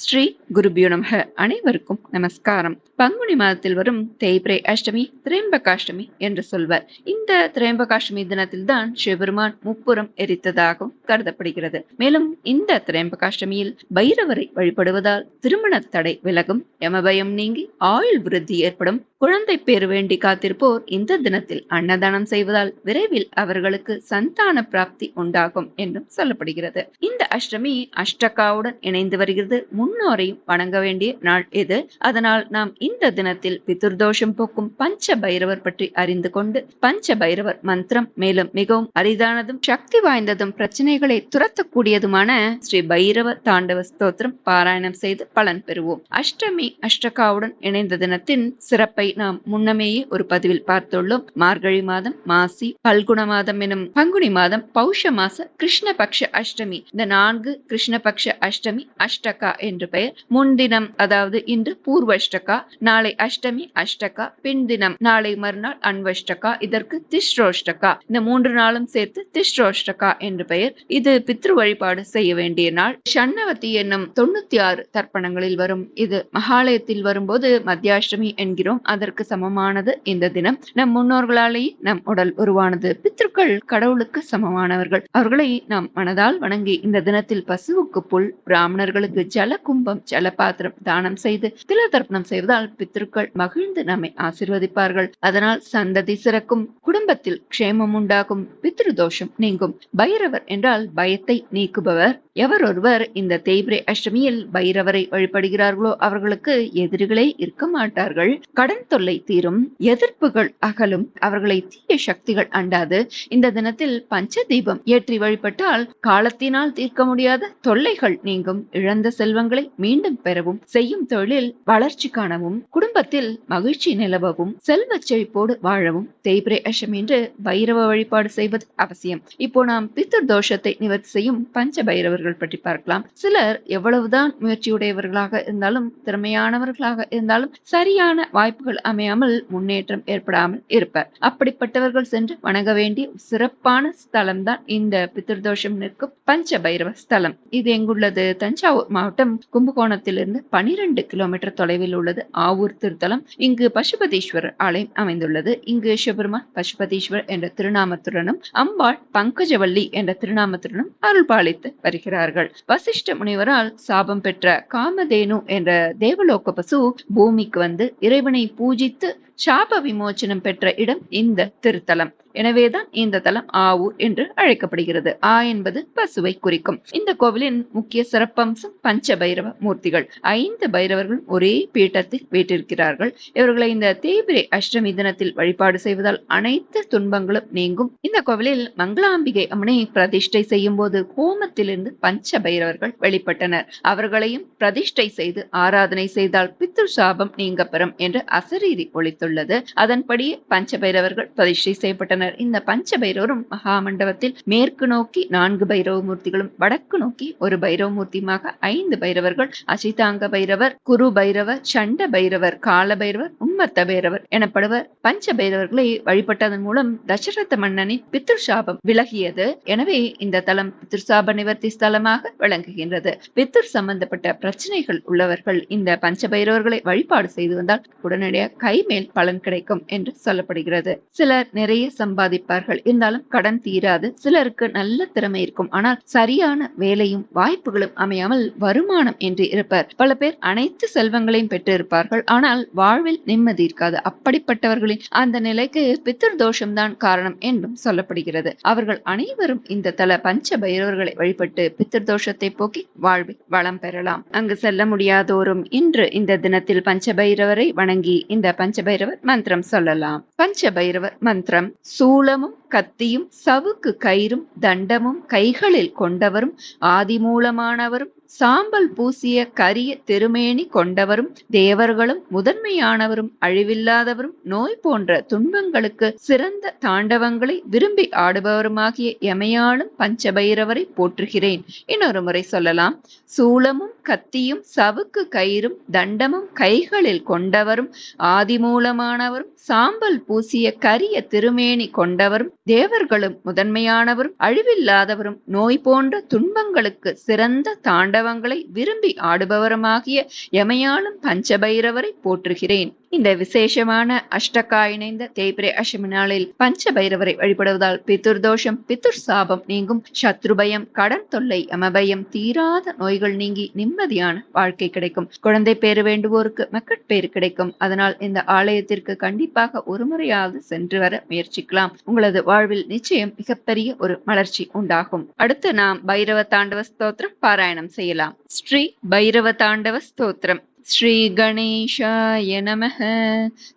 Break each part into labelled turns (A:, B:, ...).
A: ஸ்ரீ குருபியோ நமக. அனைவருக்கும் நமஸ்காரம். பங்குனி மாதத்தில் வரும் தேய்பிரை அஷ்டமி திரேம்பகாஷ்டமி என்று சொல்வர். இந்த திரேம்பகாஷ்டமி தினத்தில் தான் சிவபெருமான் முப்புறம் எரித்ததாகவும் கருதப்படுகிறது. மேலும் இந்த திரேம்பகாஷ்டமியில் பைரவரை வழிபடுவதால் திருமண தடை விலகும். யமபயம் நீங்கி ஆயுள் விருத்தி ஏற்படும். குழந்தை பேர் வேண்டி காத்திருப்போர் இந்த தினத்தில் அன்னதானம் செய்வதால் விரைவில் அவர்களுக்கு சந்தான பிராப்தி உண்டாகும் என்றும் சொல்லப்படுகிறது. இந்த அஷ்டமி அஷ்டகாவுடன் இணைந்து வருகிறது. முன்னோரையும் வணங்க வேண்டிய நாள் இது. அதனால் நாம் இந்த தினத்தில் பிதுர்தோஷம் போக்கும் பஞ்ச பைரவர் பற்றி அறிந்து கொண்டு பஞ்ச பைரவர் மந்திரம் மேலும் மிகவும் அரிதானதும் சக்தி வாய்ந்ததும் பிரச்சனைகளை துரத்தக்கூடியதுமான ஸ்ரீ பைரவ தாண்டவ ஸ்தோத்திரம் பாராயணம் செய்து பலன் பெறுவோம். அஷ்டமி அஷ்டகாவுடன் இணைந்த தினத்தின் சிறப்பை நாம் முன்னமேயே ஒரு பதிவில் பார்த்துள்ளோம். மார்கழி மாதம் மாசி பல்குண மாதம் எனும் பங்குனி மாதம் பௌஷ மாச கிருஷ்ணபக்ஷ அஷ்டமி. இந்த நான்கு கிருஷ்ணபக்ஷ அஷ்டமி அஷ்டகா என்று பெயர். முன்தினம் அதாவது இன்று பூர்வஷ்டகா நாளை அஷ்டமி அஷ்டகா பின் தினம் நாளை மறுநாள் அன்வஷ்டகா இதற்கு திஸ்ரோஷ்டகா இந்த மூன்று நாளும் சேர்த்து திஸ்ரோஷ்டகா என்று பெயர். இது பித்ரு வழிபாடு செய்ய வேண்டிய நாள். ஷண்ணவதி என்னும் தொண்ணூத்தி ஆறு தர்ப்பணங்களில் வரும். இது மகாலயத்தில் வரும்போது மத்தியாஷ்டமி என்கிறோம். அதற்கு சமமானது இந்த தினம். நம் முன்னோர்களாலேயே நம் உடல் உருவானது. பித்ருக்கள் கடவுளுக்கு சமமானவர்கள். அவர்களை நாம் மனதால் வணங்கி இந்த தினத்தில் பசுவுக்கு புல் பிராமணர்களுக்கு ஜல கும்பம் ஜலபாத்திரம் தானம் செய்து தில தர்ப்பணம் செய்வதால் பித்ருக்கள் மகிழ்ந்து நம்மை ஆசிர்வதிப்பார்கள். அதனால் சந்ததி சிறக்கும் குடும்பத்தில் க்ஷேமம் உண்டாகும் பித்ரு தோஷம் நீங்கும். பைரவர் என்றால் பயத்தை நீக்குபவர். எவர் ஒருவர் இந்த தேய்பிரை அஷ்டமியில் பைரவரை வழிபடுகிறார்களோ அவர்களுக்கு எதிரிகளே இருக்க மாட்டார்கள். கடன் தொல்லை தீரும் எதிர்ப்புகள் அகலும். அவர்களை தீய சக்திகள் அண்டாது. இந்த தினத்தில் பஞ்ச தீபம் ஏற்றி வழிபட்டால் காலத்தினால் தீர்க்க முடியாத தொல்லைகள் நீங்கும். இழந்த செல்வங்களை மீண்டும் பெறவும் செய்யும் தொழில் வளர்ச்சி காணவும் குடும்பத்தில் மகிழ்ச்சி நிலவவும் செல்வ செழிப்போடு வாழவும் தேய்பிரை அஷ்டமி என்று பைரவ வழிபாடு செய்வது அவசியம். இப்போ நாம் பித்தர் தோஷத்தை நிவர்த்தி செய்யும் பஞ்ச பைரவர்கள் பற்றி பார்க்கலாம். சிலர் எவ்வளவுதான் முயற்சியுடையவர்களாக இருந்தாலும் திறமையானவர்களாக இருந்தாலும் சரியான வாய்ப்புகள் அமையாமல் முன்னேற்றம் ஏற்படாமல் இருப்பர். அப்படிப்பட்டவர்கள் சென்று வணங்க வேண்டிய சிறப்பான ஸ்தலம் தான் இந்த பித்திருதோஷம் நிற்கும் பஞ்ச பைரவ ஸ்தலம். இது எங்குள்ளது? தஞ்சாவூர் மாவட்டம் கும்பகோணத்திலிருந்து பனிரெண்டு கிலோமீட்டர் தொலைவில் உள்ளது. ஆவூர் திருத்தலம். இங்கு பசுபதீஸ்வரர் ஆலயம் அமைந்துள்ளது. இங்கு சிவபெருமான் பசுபதீஸ்வரர் என்ற திருநாமத்துடனும் அம்பாள் பங்கஜவல்லி என்ற திருநாமத்துடனும் அருள் பாலித்து வருகிறார்கள் வசிஷ்ட முனிவரால் சாபம் பெற்ற காமதேனு என்ற தேவலோக பசு பூமிக்கு வந்து இறைவனை பூஜித்து சாப விமோச்சனம் பெற்ற இடம் இந்த திருத்தலம். எனவேதான் இந்த தலம் ஆவூர் என்று அழைக்கப்படுகிறது. ஆ என்பது பசுவை குறிக்கும். இந்த கோவிலின் முக்கிய சிறப்பம்சம் பஞ்ச பைரவ மூர்த்திகள். ஐந்து பைரவர்கள் ஒரே பீட்டத்தில் வீட்டிருக்கிறார்கள் இவர்களை இந்த தேய்பிரை அஷ்டமி தினத்தில் வழிபாடு செய்வதால் அனைத்து துன்பங்களும் நீங்கும். இந்த கோவிலில் மங்களாம்பிகை அம்மனை பிரதிஷ்டை செய்யும் போது ஹோமத்திலிருந்து பஞ்ச பைரவர்கள் வெளிப்பட்டனர். அவர்களையும் பிரதிஷ்டை செய்து ஆராதனை செய்தால் பித்ரு சாபம் நீங்க பெறும் என்று அசரீரி ஒழித்துள்ளது. அதன்படியே பஞ்ச பைரவர்கள் பிரதிஷ்டை செய்யப்பட்டனர். கொண்டனர் இந்த பஞ்ச பைரவரும் மகாமண்டபத்தில் மேற்கு நோக்கி நான்கு பைரவ மூர்த்திகளும் வடக்கு நோக்கி ஒரு பைரவ மூர்த்தியுமாக ஐந்து பைரவர்கள் அசிதாங்க பைரவர் குரு பைரவர் சண்ட பைரவர் கால பைரவர் உம்மத்த பைரவர் எனப்படுவர். பஞ்ச பைரவர்களை வழிபட்டதன் மூலம் தசரத மன்னனின் பித்ருஷாபம் விலகியது. எனவே இந்த தலம் பித்ருசாப நிவர்த்தி ஸ்தலமாக விளங்குகின்றது. பித்ரு சம்பந்தப்பட்ட பிரச்சனைகள் உள்ளவர்கள் இந்த பஞ்ச பைரவர்களை வழிபாடு செய்து வந்தால் உடனடியாக கைமேல் பலன் கிடைக்கும் என்று சொல்லப்படுகிறது. சிலர் நிறைய சம்பாதிப்பார்கள். இருந்தாலும் கடன் தீராது. சிலருக்கு நல்ல திறமை இருக்கும். ஆனால் சரியான வேலையும் வாய்ப்புகளும் அமையாமல் வருமானம் என்று இருப்பர். பல பேர் அனைத்து செல்வங்களையும் பெற்றிருப்பார்கள். ஆனால் வாழ்வில் நிம்மதி இருக்காது. அப்படிப்பட்டவர்களின் அந்த நிலைக்கு பித்தர் தோஷம்தான் காரணம் என்றும் சொல்லப்படுகிறது. அவர்கள் அனைவரும் இந்த தல பஞ்ச பைரவர்களை வழிபட்டு பித்தர் தோஷத்தை போக்கி வாழ்வில் வளம் பெறலாம். அங்கு செல்ல முடியாதோரும் இன்று இந்த தினத்தில் பஞ்ச பைரவரை வணங்கி இந்த பஞ்ச பைரவர் மந்திரம் சொல்லலாம். பஞ்ச பைரவர் மந்திரம் சூலமும் கத்தியும் சவுக்கு கயிறும் தண்டமும் கைகளில் கொண்டவரும் ஆதிமூலமானவரும் சாம்பல் பூசிய கரிய திருமேனி கொண்டவரும் தேவர்களும் முதன்மையானவரும் அழிவில்லாதவரும் நோய் போன்ற துன்பங்களுக்கு சிறந்த தாண்டவங்களை விரும்பி ஆடுபவருமாகிய எமையாளும் பஞ்சபைரவரை போற்றுகிறேன். இன்னொரு முறை சொல்லலாம். சூலமும் கத்தியும் சவுக்கு கயிறும் தண்டமும் கைகளில் கொண்டவரும் ஆதிமூலமானவரும் சாம்பல் பூசிய கரிய திருமேனி கொண்டவரும் தேவர்களும் முதன்மையானவரும் அழிவில்லாதவரும் நோய் போன்ற துன்பங்களுக்கு சிறந்த தாண்டவங்களை விரும்பி ஆடுபவருமாகிய எமையாளும் பஞ்சபைரவரை போற்றுகிறேன். இந்த விசேஷமான அஷ்டகா இணைந்த தேய்பிரை அஷ்டமி நாளில் பஞ்சபைரவரை வழிபடுவதால் பித்துர் தோஷம் பித்துர் சாபம் நீங்கும். சத்ருபயம் கடன் தொல்லை அமபயம் தீராத நோய்கள் நீங்கி நிம்மதியான வாழ்க்கை கிடைக்கும். குழந்தை பேறு வேண்டுவோருக்கு மக்கட்பேறு கிடைக்கும். அதனால் இந்த ஆலயத்திற்கு கண்டிப்பாக ஒரு முறையாவது சென்று வர முயற்சிக்கலாம். உங்களது வாழ்வில் நிச்சயம் மிகப்பெரிய ஒரு மலர்ச்சி உண்டாகும். அடுத்து நாம் பைரவ தாண்டவ ஸ்தோத்திரம் பாராயணம் செய்யலாம். ஸ்ரீ பைரவ தாண்டவ ஸ்தோத்திரம். ஸ்ரீ கணேஷாய நம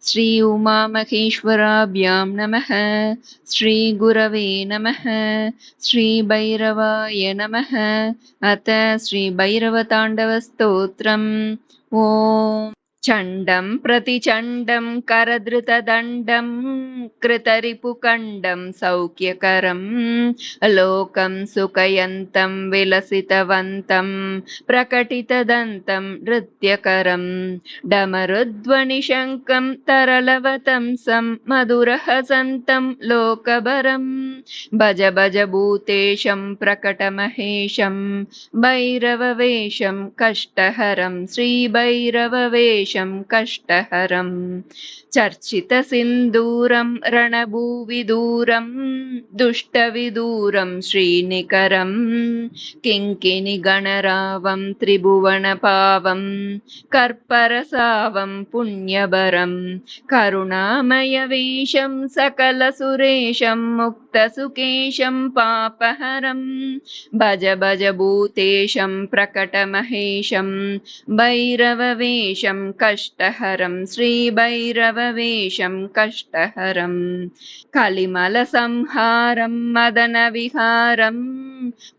A: ஸ்ரீ உமா மகேஸ்வராபியாம் நம ஸ்ரீ குரவே நம ஸ்ரீ பைரவாய நம அத்த ஸ்ரீ பைரவ தாண்டவ ஸ்தோத்திரம். ஓம். చండం ప్రతిచండం కరధృతదండం కృతరిపుకండం సౌఖ్యకరం లోకం సుఖయంతం విలసితవంతం ప్రకటితదంతం నృత్యకరం డమరుధ్వనిశంకం తరలవతంసం మధురహసంతం లోకభరం భజ భజ భూతేశం ప్రకటమహేశం భైరవవేషం కష్టహరం శ్రీభైరవవేష श्रीभैरववेशं कष्टहरम् चर्चितसिन्दूरं रणभूविदूरं दुष्टविदूरं श्रीनिकरं किङ्किणिगणरावं त्रिभुवनपावं कर्परसावं पुण्यभरं करुणामयवेशं सकलसुरेशं मुक्तसुकेशं पापहरं भज भज भूतेशं प्रकटमहेशं भैरववेशं कष्टहरं श्रीभैरववेशं कष्टहरम् कलिमलसंहारं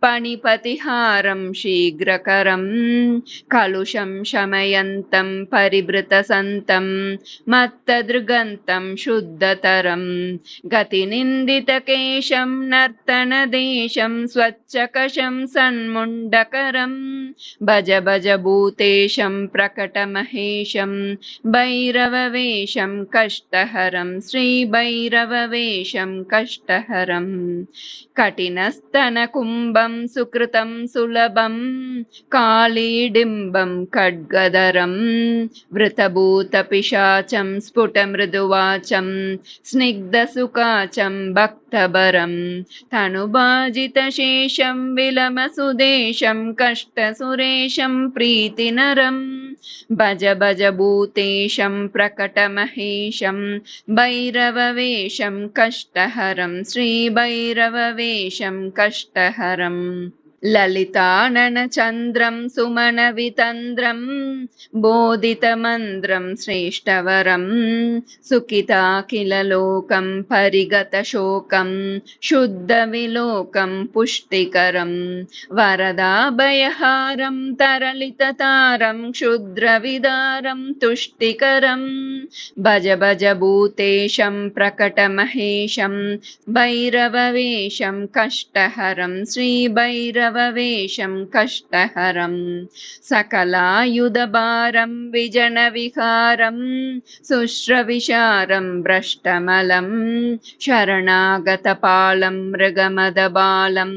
A: పణిపతిహారం శీఘ్రకరం. కలుషం శమయంతం పరిభృతసంతం. మత్తదృగంతం శుద్ధతరం. గతినిందితకేశం నర్తనదేశం స్వచ్చకశం సన్ముండకరం. భజ భజ భూతేశం ప్రకటమహేశం. భైరవవేషం కష్టహరం. శ్రీభైరవవేషం కష్టహరం. కఠినస్తనకుం कठिनस्तनकुम्भं सुकृतं सुलभं कालीडिम्बं खड्गधरं वृतभूतपिशाचं स्फुटमृदुवाचं स्निग्धसुकाचं भक्तभरं तनुभाजितशेषं विलमसुदेशं कष्टसुरेशं प्रीतिनरं भज भज भूतेशं प्रकटमहेशं भैरववेशं कष्टहरं श्रीभैरववेशं कष्टहरम् um, ललिताननचन्द्रं सुमनवितन्द्रं बोधितमन्द्रं श्रेष्ठवरं सुखिताखिललोकं परिगतशोकं शुद्धविलोकं पुष्टिकरं वरदाभयहारं तरलिततारं क्षुद्रविदारं तुष्टिकरं भज भज भूतेशं प्रकटमहेशं भैरववेशं कष्टहरं श्रीभैरववेशं कष्टहरं सकलायुधभारं विजनविहारं शुश्रविशारं भ्रष्टमलं शरणागतपालं मृगमदबालं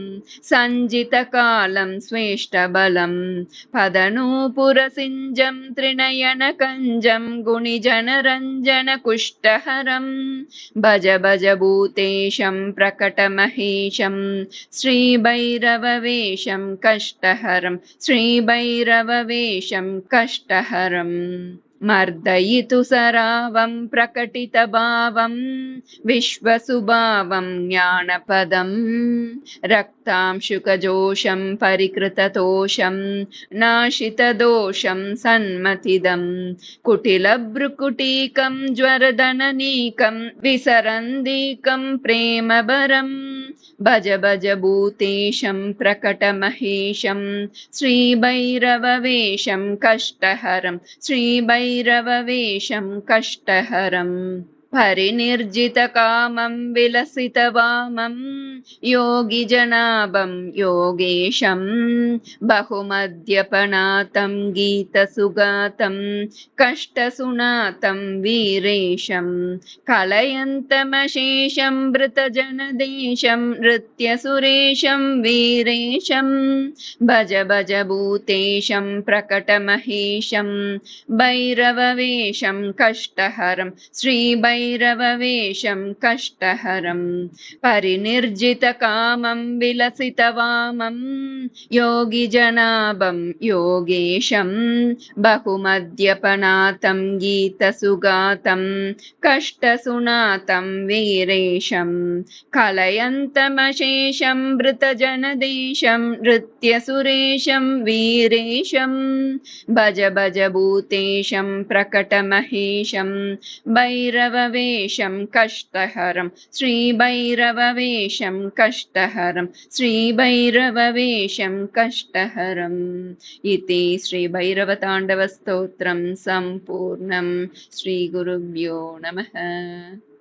A: सञ्जितकालं स्वेष्टबलं पदनूपुरसिञ्जं त्रिनयनकञ्जं गुणिजनरञ्जनकुष्टहरं भज भज भूतेशं प्रकटमहेशं वेषं कष्टहरं श्रीभैरववेषं कष्टहरम् మర్దయితు సరావం ప్రకటిత భావం విశ్వసుభావం జ్ఞానపదం. రక్తాంశుకజోషం పరికృతతోషం నాశితదోషం సన్మతిదం. కుటిలభ్రుకుటీకం జ్వరదననీకం విసరందీకం ప్రేమభరం. భజ భజ భూతేశం ప్రకటమహేశం శ్రీభైరవవేషం కష్టహరం. శ్రీభై भैरववेषं कष्टहरम्। परिनिर्जितकामं विलसितवामं योगिजनाभं योगेशं बहुमद्यपनातं गीतसुगातं कष्टसुनातं वीरेशं कलयन्तमशेषं मृतजनदेशं नृत्यसुरेशं वीरेशं भज भज भूतेशं प्रकटमहेशं भैरववेशं कष्टहरं श्रीभैरववेशं कष्टहरं परिनिर्जितकामं विलसितवामं योगिजनाभं योगेशं बहुमद्यपनातं गीतसुगातं कष्टसुनातं वीरेशं कलयन्तमशेषं मृतजनदेशं नृत्यसुरेशं वीरेशं भज भज भूतेशं प्रकटमहेशं भैरववेशं कष्टहरं। श्रीभैरववेशं कष्टहरं। श्रीभैरववेशं कष्टहरम् इति श्रीभैरवताण्डवस्तोत्रं सम्पूर्णं। श्रीगुरुभ्यो नमः